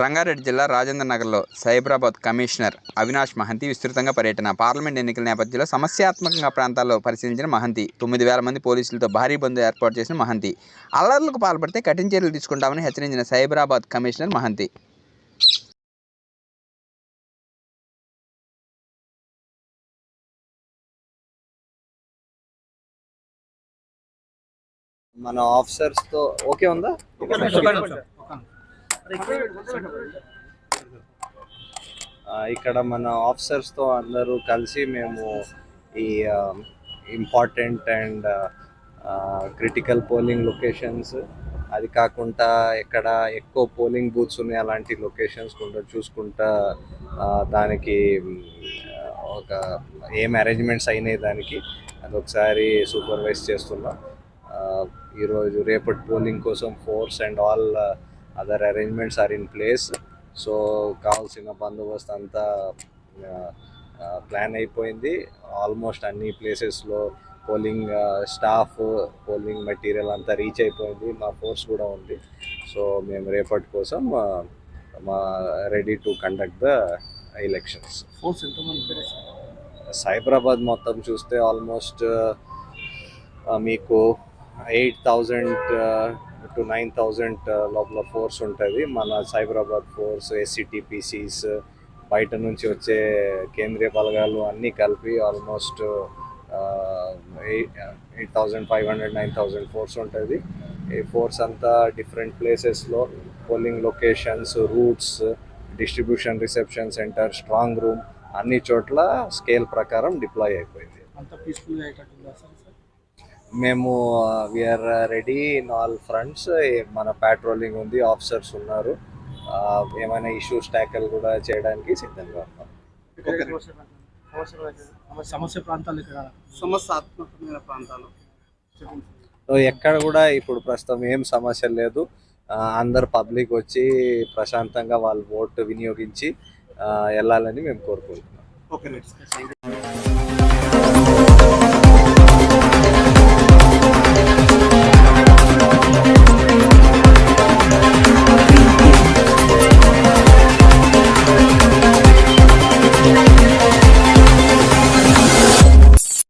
రంగారెడ్డి జిల్లా రాజేంద్ర నగర్లో సైబరాబాద్ కమిషనర్ అవినాష్ మహంతి విస్తృతంగా పర్యటన. పార్లమెంట్ ఎన్నికల నేపథ్యంలో సమస్యాత్మకంగా ప్రాంతాల్లో పరిశీలించిన మహంతి తొమ్మిది వేల మంది పోలీసులతో భారీ బంధు ఏర్పాటు చేసిన మహంతి. అల్లర్లకు పాల్పడితే కఠిన చర్యలు తీసుకుంటామని హెచ్చరించిన సైబరాబాద్ కమిషనర్ మహంతి. మన ఆఫీసర్స్తో ఓకే ఉందా? ఇక్కడ మన ఆఫీసర్స్తో అందరూ కలిసి మేము ఈ important and critical polling locations అది కాకుండా ఎక్కడ ఎక్కువ పోలింగ్ బూత్స్ ఉన్నాయి అలాంటి లొకేషన్స్ కూడా చూసుకుంటా దానికి ఒక ఏం అరేంజ్మెంట్స్ అయినాయి దానికి అది ఒకసారి సూపర్వైజ్ చేస్తున్నాం. ఈరోజు రేపటి పోలింగ్ కోసం force and all other arrangements are in place. So కావాల్సిన బందోబస్తు అంతా ప్లాన్ అయిపోయింది. ఆల్మోస్ట్ అన్ని ప్లేసెస్లో పోలింగ్ స్టాఫ్ పోలింగ్ మెటీరియల్ అంతా రీచ్ అయిపోయింది. మా ఫోర్స్ కూడా ఉంది. సో మేము రేపటి కోసం మా ready to conduct the elections. Force Cyberabad మొత్తం చూస్తే ఆల్మోస్ట్ మీకు eight thousand to nine thousand లోపల ఫోర్స్ ఉంటుంది. మన సైబరాబాద్ ఫోర్స్ ఎస్సిటిపిసిస్ బయట నుంచి వచ్చే కేంద్రీయ బలగాలు అన్నీ కలిపి almost eight thousand five hundred nine thousand force ఉంటుంది. ఈ ఫోర్స్ అంతా డిఫరెంట్ ప్లేసెస్లో polling locations routes distribution reception centre strong room అన్ని చోట్ల స్కేల్ ప్రకారం డిప్లాయ్ అయిపోయింది. అంత పీస్ఫుల్గా సార్ సార్? మేము we are ready in all fronts మన పాట్రోలింగ్ ఉంది ఆఫీసర్స్ ఉన్నారు. ఆ, ఏమైనా ఇష్యూస్ ట్యాకల్ కూడా చేయడానికి సిద్ధంగా ఉన్నాం. సమస్య ప్రాంతాలు ఇక్కడ. సమస్యాత్మకమైన ప్రాంతాలు. సో ఎక్కడ కూడా ఇప్పుడు ప్రస్తుతం ఏం సమస్య లేదు. అందరు పబ్లిక్ వచ్చి ప్రశాంతంగా వాళ్ళు ఓటు వినియోగించి ఆ, వెళ్ళాలని మేము కోరుకుంటున్నాం. ఓకే